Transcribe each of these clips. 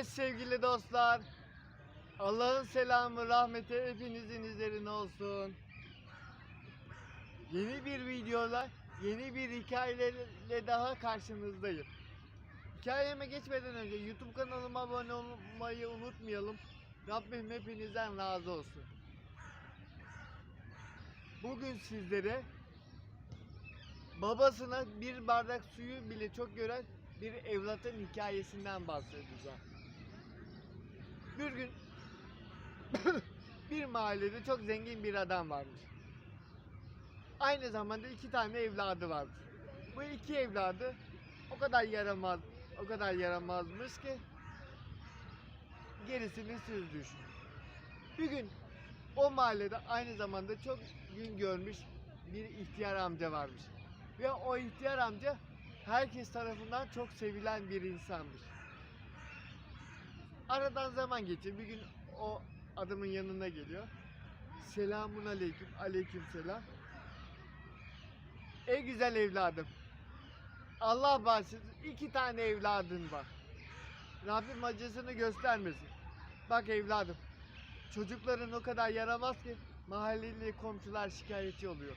Evet sevgili dostlar. Allah'ın selamı, rahmeti hepinizin üzerine olsun. Yeni bir videola, yeni bir hikayeyle daha karşınızdayım. Hikayeme geçmeden önce YouTube kanalıma abone olmayı unutmayalım. Rabbim hepinizden razı olsun. Bugün sizlere babasına bir bardak suyu bile çok gören bir evlatın hikayesinden bahsedeceğim. Bir gün bir mahallede çok zengin bir adam varmış. Aynı zamanda iki tane evladı varmış. Bu iki evladı o kadar yaramaz, o kadar yaramazmış ki gerisini siz. Bir gün o mahallede aynı zamanda çok gün görmüş bir ihtiyar amca varmış. Ve o ihtiyar amca herkes tarafından çok sevilen bir insanmış. Aradan zaman geçiyor. Bir gün o adamın yanına geliyor. Selamun aleyküm. Aleyküm selam. Ey güzel evladım. Allah bağışlasın. iki tane evladın var. Rabbim acısını göstermesin. Bak evladım. Çocukların o kadar yaramaz ki mahalleli komşular şikayetçi oluyor.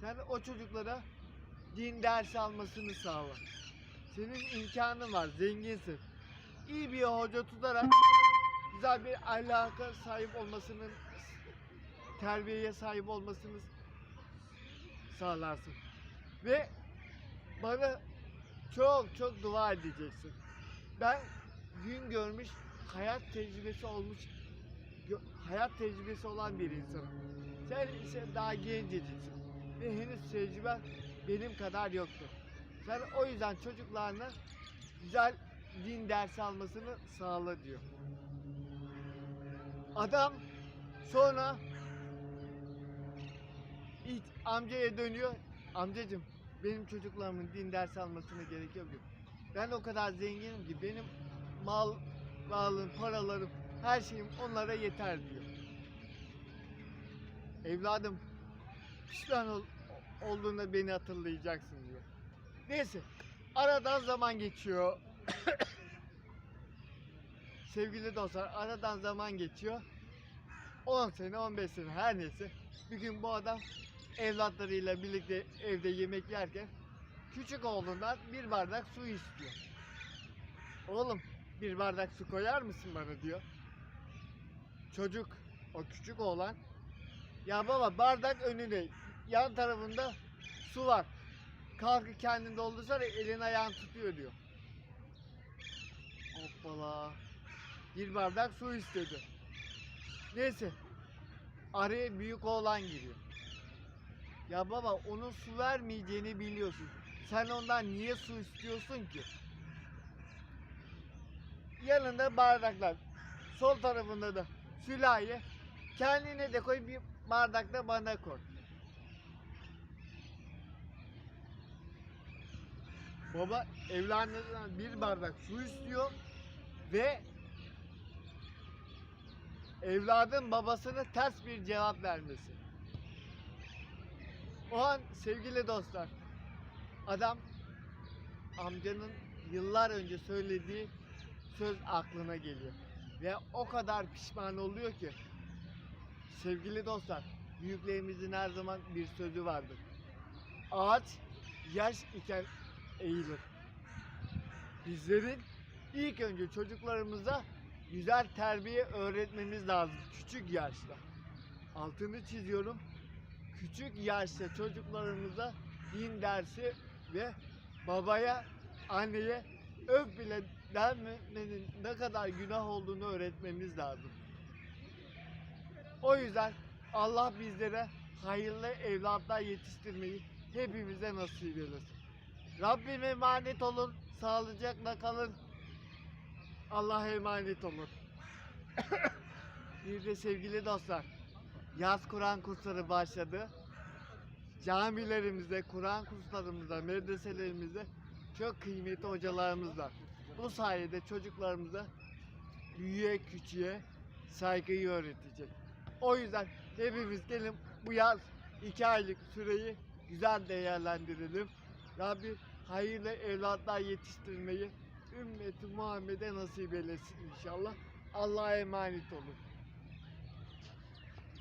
Sen o çocuklara din dersi almasını sağla. Senin imkanın var, zenginsin. İyi bir hoca tutarak güzel bir ahlaka sahip olmasının, terbiyeye sahip olmasını sağlarsın. Ve bana çok çok dua edeceksin. Ben gün görmüş, hayat tecrübesi olmuş, hayat tecrübesi olan bir insanım. Sen ise daha genceciksin ve henüz tecrüben benim kadar yoktur. Sen o yüzden çocuklarına güzel din dersi almasını sağla diyor. Adam sonra ilk amcaya dönüyor. Amcacım benim çocuklarımın din dersi almasına gerek yok. diyor. Ben o kadar zenginim ki benim mal varlığım, paralarım, her şeyim onlara yeter diyor. Evladım pişman ol, olduğunda beni hatırlayacaksın diyor. Neyse aradan zaman geçiyor. Sevgili dostlar aradan zaman geçiyor. 10 sene 15 sene her neyse. Bir gün bu adam evlatlarıyla birlikte evde yemek yerken küçük oğlundan bir bardak su istiyor. Oğlum bir bardak su koyar mısın bana diyor. Çocuk o küçük oğlan ya baba bardak önünde yan tarafında su var. Kalkıp kendin doldursana elin ayağın tutuyor diyor. Hoppala. Bir bardak su istedi. Neyse. Araya büyük oğlan giriyor. Ya baba onun su vermeyeceğini biliyorsun. Sen ondan niye su istiyorsun ki? Yanında bardaklar. Sol tarafında da sülahi. Kendine de koy bir bardak da bana koy. Baba evladından bir bardak su istiyor ve evladın babasına ters bir cevap vermesi. O an sevgili dostlar adam amcanın yıllar önce söylediği söz aklına geliyor. Ve o kadar pişman oluyor ki sevgili dostlar büyüklerimizin her zaman bir sözü vardır. Ağaç yaş iken eğilir. Bizlerin ilk önce çocuklarımıza güzel terbiye öğretmemiz lazım küçük yaşta. Altını çiziyorum. Küçük yaşta çocuklarımıza din dersi ve babaya, anneye öp bile denmenin ne kadar günah olduğunu öğretmemiz lazım. O yüzden Allah bizlere hayırlı evlatlar yetiştirmeyi hepimize nasip eylesin. Rabbime emanet olun. Sağlıcakla kalın. Allah'a emanet olun. Bir de sevgili dostlar. Yaz Kur'an kursları başladı. Camilerimizde, Kur'an kurslarımızda, medreselerimizde çok kıymetli hocalarımız var. Bu sayede çocuklarımıza büyüğe küçüğe saygıyı öğretecek. O yüzden hepimiz gelin bu yaz iki aylık süreyi güzel değerlendirelim. Rabbim hayırlı evlatlar yetiştirmeyi ümmeti Muhammed'e nasip eylesin inşallah. Allah'a emanet olun.